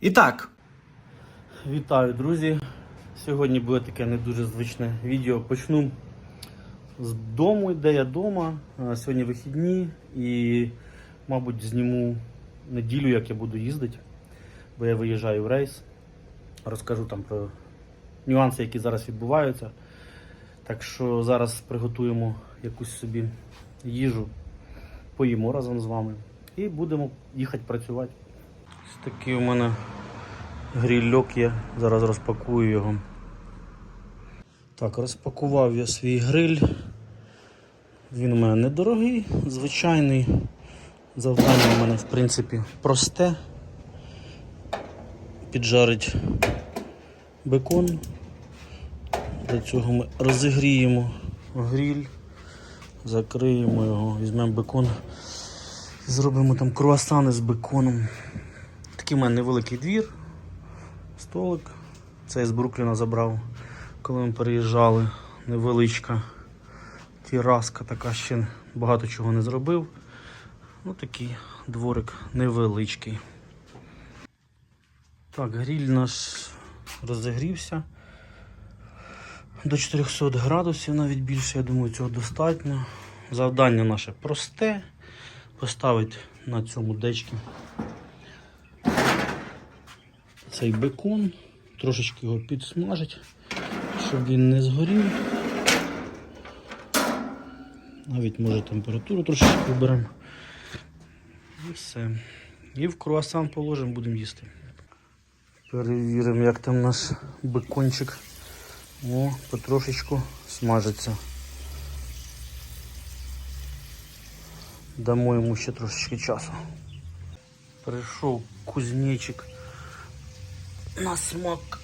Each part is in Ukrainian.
І так, Вітаю, друзі! Сьогодні буде таке не дуже звичне відео. Почну з дому, де я вдома. Сьогодні вихідні і, мабуть, зніму неділю, як я буду їздити, бо я виїжджаю в рейс. Розкажу там про нюанси, які зараз відбуваються. Так що зараз приготуємо якусь собі їжу, поїмо разом з вами і будемо їхати працювати. Ось такий у мене грильок є. Зараз розпакую його. Так, розпакував я свій гриль. Він у мене недорогий, звичайний. Завдання у мене, в принципі, просте. Піджарить бекон. Для цього ми розігріємо гриль, закриємо його, візьмемо бекон, зробимо там круасани з беконом. Такий у мене невеликий двір, столик. Це я з Брукліна забрав, коли ми переїжджали. Невеличка тіраска, така ще багато чого не зробив. Ну такий дворик невеличкий. Так, гріль наш розігрівся до 400 градусів, навіть більше, я думаю, цього достатньо. Завдання наше просте. Поставити на цьому дечки цей бекон, трошечки його підсмажить, щоб він не згорів. Навіть може температуру трошечки виберемо. І все. І в круасан положимо, будемо їсти. Перевіримо, як там наш бекончик. О, потрошечку смажиться. Дамо йому ще трошечки часу. Прийшов кузнечик на смак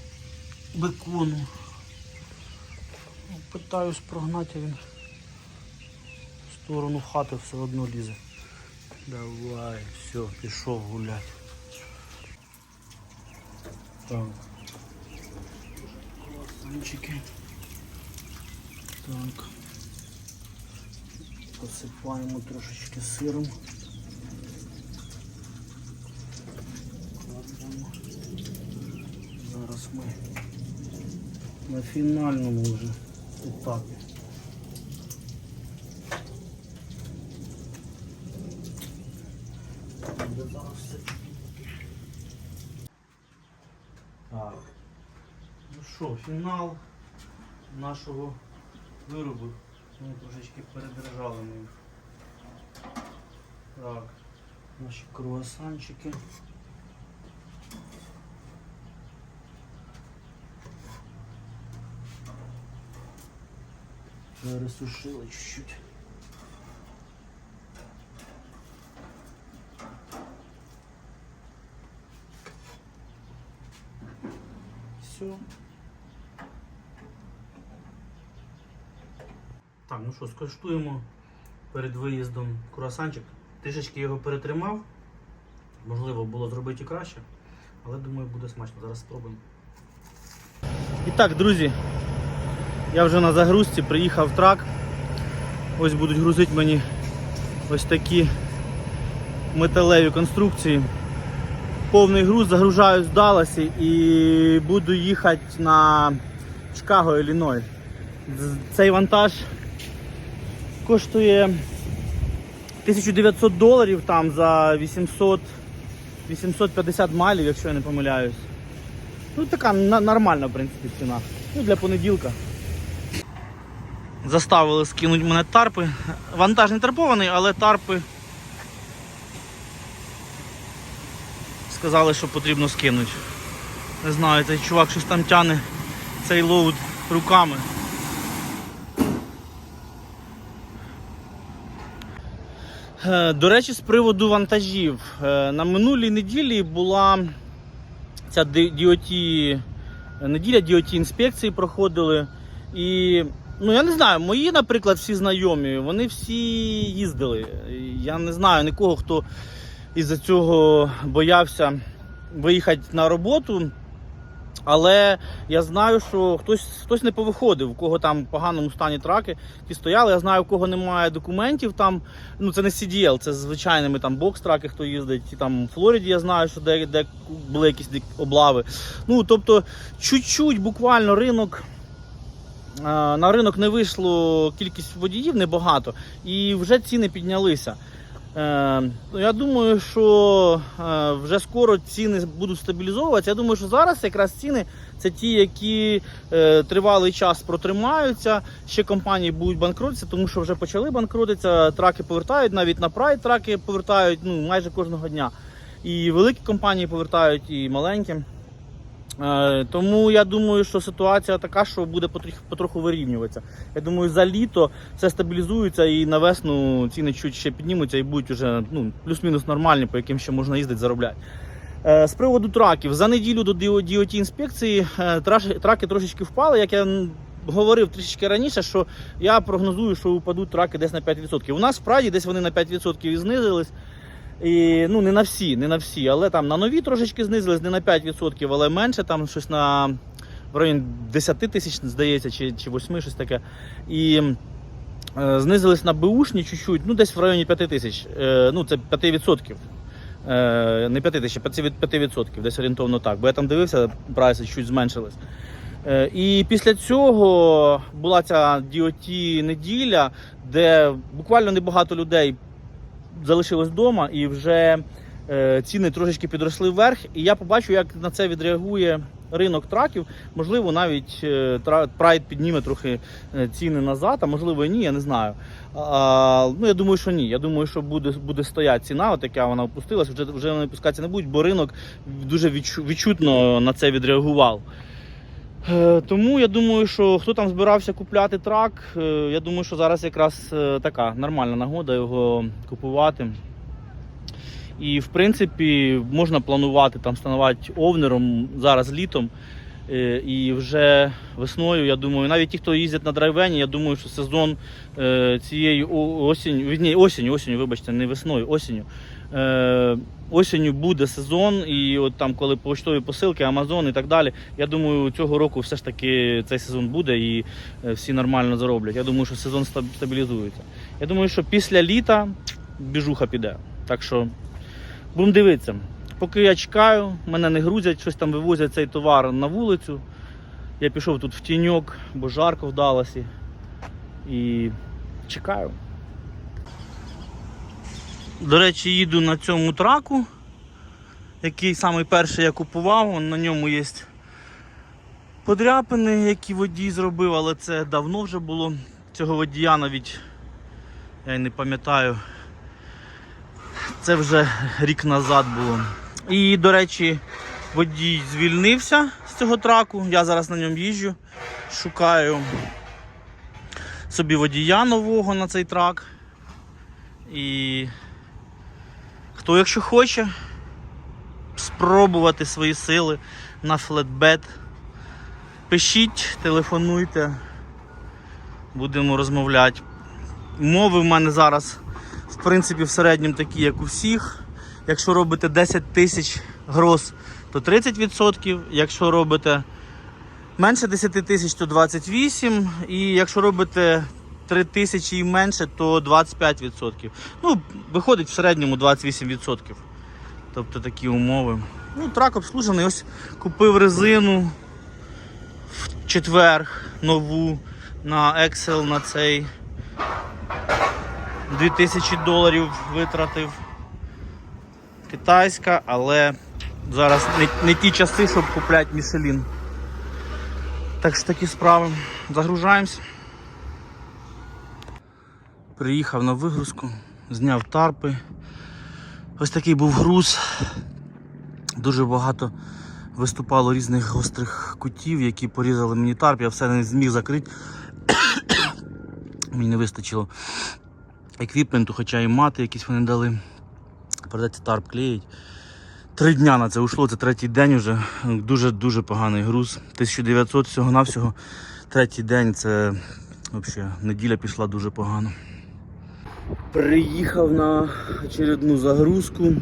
бекону. Питаюсь прогнати, він в сторону хати все одно лізе. Давай, все, пішов гуляти. Так. Круасанчики. Так. Посипаємо трошечки сиром. Зараз ми на фінальному вже етапі. Так. Ну що, фінал нашого виробу. Ми трошечки передержали ми їх. Так, наші круасанчики. Пересушили чуть-чуть. Все. Так, ну що, скуштуємо перед виїздом круасанчик. Трішечки його перетримав. Можливо, було зробити і краще, але думаю, буде смачно. Зараз спробуємо. І так, друзі, я вже на загрузці приїхав трак. Ось будуть грузити мені ось такі металеві конструкції. Повний груз загружаю з Далласі і буду їхати на Чикаго, Ілліной. Цей вантаж коштує 1900 доларів там за 800, 850 майлів, якщо я не помиляюсь. Ну така нормальна, в принципі, ціна. Ну, для понеділка. Заставили скинути мене тарпи. Вантаж не тарпований, але тарпи сказали, що потрібно скинути. Не знаю, цей чувак щось там тяне цей лоуд руками. Е, До речі, з приводу вантажів. Е, На минулій неділі була ця DOT, неділя DOT інспекції проходили. І ну я не знаю, мої, наприклад, всі знайомі, вони всі їздили. Я не знаю нікого, хто із-за цього боявся виїхати на роботу. Але я знаю, що хтось хтось не повиходив, у кого там в поганому стані траки ті стояли. Я знаю, у кого немає документів там. Ну це не CDL, це звичайними там бокс-траки, хто їздить. І там в Флориді я знаю, що де, де були якісь облави. Ну тобто, чуть-чуть буквально ринок. Е, На ринок не вийшло кількість водіїв небагато, і вже ціни піднялися. Е, ну, я думаю, що е, вже скоро ціни будуть стабілізовуватися. Я думаю, що зараз якраз ціни це ті, які тривалий час протримаються. Ще компанії будуть банкротитися, тому що вже почали банкротитися. Траки повертають, навіть на прайд траки повертають ну, майже кожного дня. І великі компанії повертають, і маленькі. Е, Тому я думаю, що ситуація така, що буде потроху, вирівнюватися. Я думаю, за літо все стабілізується і на весну ціни чуть ще піднімуться і будуть вже ну, плюс-мінус нормальні, по яким ще можна їздити, заробляти. Е, З приводу траків, за неділю до DOT інспекції е, траки трошечки впали. Як я говорив трішечки раніше, що я прогнозую, що упадуть траки десь на 5%. У нас в Праді десь вони на 5% і знизились. І, ну, не на всі, не на всі, але там на нові трошечки знизились, не на 5%, але менше, там щось на в районі 10 тисяч, здається, чи, чи 8, щось таке. І е, знизились на беушні чуть-чуть, ну десь в районі 5 тисяч. Е, ну, це 5%. Е, не 5 тисяч, а 5%, десь орієнтовно так. Бо я там дивився, прайси чуть зменшились. Е, І після цього була ця DOT неділя, де буквально небагато людей залишилось вдома і вже е, ціни трошечки підросли вверх. І я побачу, як на це відреагує ринок траків. Можливо, навіть е, прайд підніме трохи е, ціни назад, а можливо і ні, я не знаю. А, ну я думаю, що ні. Я думаю, що буде, буде стояти ціна, от яка вона опустилась, вже, вже вони опускатися не будуть, бо ринок дуже відчу- відчутно на це відреагував. Е, Тому я думаю, що хто там збирався купляти трак, е, я думаю, що зараз якраз е, така нормальна нагода його купувати. І в принципі можна планувати там станувати овнером зараз літом. Е, І вже весною, я думаю, навіть ті, хто їздять на драйвені, я думаю, що сезон е, цієї осінь, ні, осінню, осінню, вибачте, не весною, осінню. Е, осінню буде сезон, і от там, коли поштові посилки, Амазон і так далі. Я думаю, цього року все ж таки цей сезон буде і всі нормально зароблять. Я думаю, що сезон стабілізується. Я думаю, що після літа біжуха піде. Так що будемо дивитися. Поки я чекаю, мене не грузять, щось там вивозять цей товар на вулицю. Я пішов тут в тіньок, бо жарко в Далласі. І чекаю. До речі, їду на цьому траку, який самий перший я купував. На ньому є подряпини, які водій зробив, але це давно вже було. Цього водія навіть я й не пам'ятаю. Це вже рік назад було. І, до речі, водій звільнився з цього траку. Я зараз на ньому їжджу, шукаю собі водія нового на цей трак. І хто, якщо хоче, спробувати свої сили на флетбет, пишіть, телефонуйте, будемо розмовляти. Умови в мене зараз, в принципі, в середньому такі, як у всіх. Якщо робите 10 тисяч гроз, то 30%. Якщо робите менше 10 тисяч, то 28%. І якщо робите 3 тисячі і менше, то 25%. Ну, виходить в середньому 28%. Тобто такі умови. Ну, трак обслужений. Ось купив резину в четвер нову на Excel на цей. 2000 доларів витратив. Китайська, але зараз не, не ті часи, щоб купляти Мішелін. Так що такі справи. Загружаємось. Приїхав на вигрузку, зняв тарпи. Ось такий був груз. Дуже багато виступало різних гострих кутів, які порізали мені тарп. Я все не зміг закрити. Мені не вистачило еквіпменту, хоча і мати якісь вони дали. Придеться тарп клеїть. Три дня на це ушло, це третій день вже. Дуже-дуже поганий груз. 1900 всього-навсього. Третій день це взагалі неділя пішла дуже погано. Приїхав на очередну загрузку,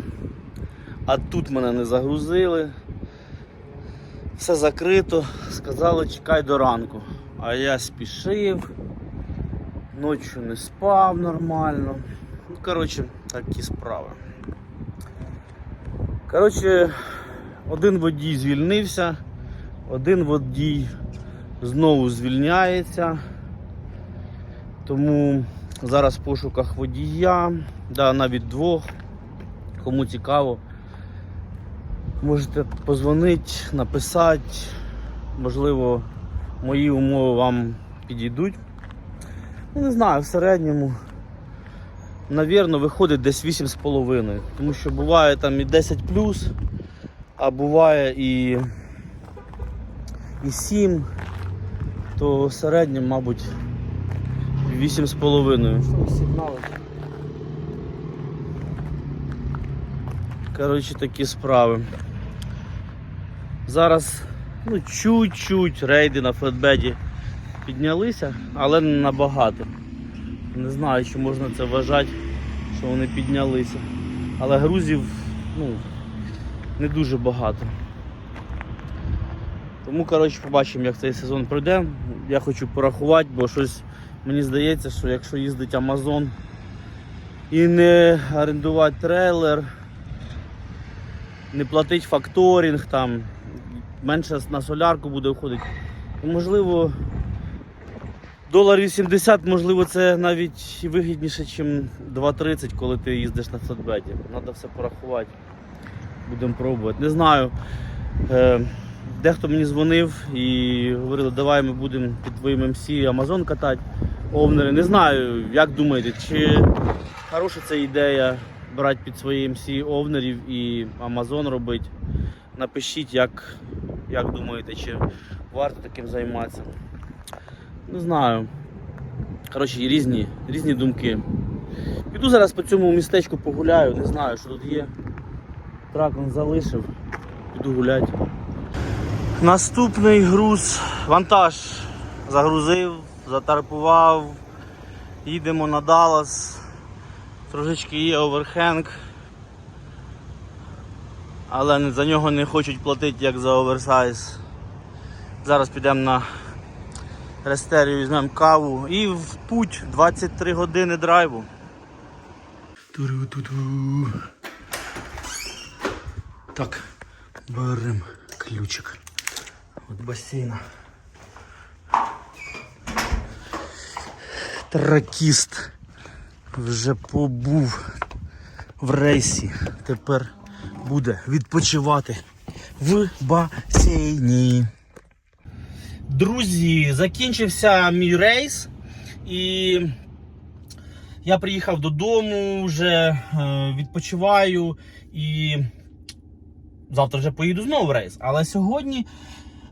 а тут мене не загрузили. Все закрито. Сказали, чекай до ранку. А я спішив, ночі не спав нормально. Ну, коротше, такі справи. Коротше, один водій звільнився, один водій знову звільняється. Тому зараз в пошуках водія, да, навіть двох. Кому цікаво, можете позвонити, написати. Можливо, мої умови вам підійдуть. Ну, не знаю, в середньому, навірно, виходить десь 8,5. Тому що буває там і 10 а буває і, і 7, то в середньому, мабуть, 8,5. Сигнали. Коротше, такі справи. Зараз ну, чуть-чуть рейди на флетбеді піднялися, але не набагато. Не знаю, чи можна це вважати, що вони піднялися. Але грузів ну, не дуже багато. Тому коротше, побачимо, як цей сезон пройде. Я хочу порахувати, бо щось мені здається, що якщо їздить Amazon і не орендувати трейлер, не платить факторинг, там, менше на солярку буде входити. Можливо, долар 80, можливо, це навіть вигідніше, ніж 2,30, коли ти їздиш на флетбеді. Треба все порахувати. Будемо пробувати. Не знаю. Е, дехто мені дзвонив і говорили, давай ми будемо під твоїм МС Amazon катати. Овнери. Не знаю, як думаєте, чи хороша це ідея брати під свої МС овнерів і Amazon робити. Напишіть, як, як думаєте, чи варто таким займатися. Не знаю. Коротше, різні, різні думки. Піду зараз по цьому містечку погуляю, не знаю, що тут є. Трак он залишив. Піду гуляти. Наступний груз, вантаж загрузив, затарпував. Їдемо на Даллас. Трошечки є оверхенг. Але за нього не хочуть платити як за оверсайз. Зараз підемо на рестерію, візьмемо каву і в путь 23 години драйву. Туру-ту-ту. Так, беремо ключик від басейна. Тракіст вже побув в рейсі. Тепер буде відпочивати в басейні. Друзі, закінчився мій рейс і я приїхав додому, вже е, відпочиваю і завтра вже поїду знову в рейс. Але сьогодні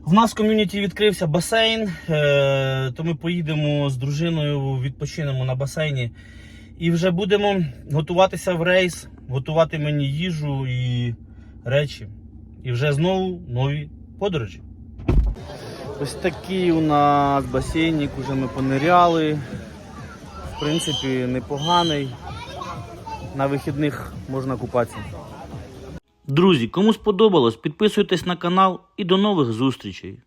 в нас в ком'юніті відкрився басейн, е, то ми поїдемо з дружиною, відпочинемо на басейні і вже будемо готуватися в рейс, готувати мені їжу і речі. І вже знову нові подорожі. Ось такий у нас басейник, уже ми пониряли. В принципі, непоганий. На вихідних можна купатися. Друзі, кому сподобалось, підписуйтесь на канал і до нових зустрічей.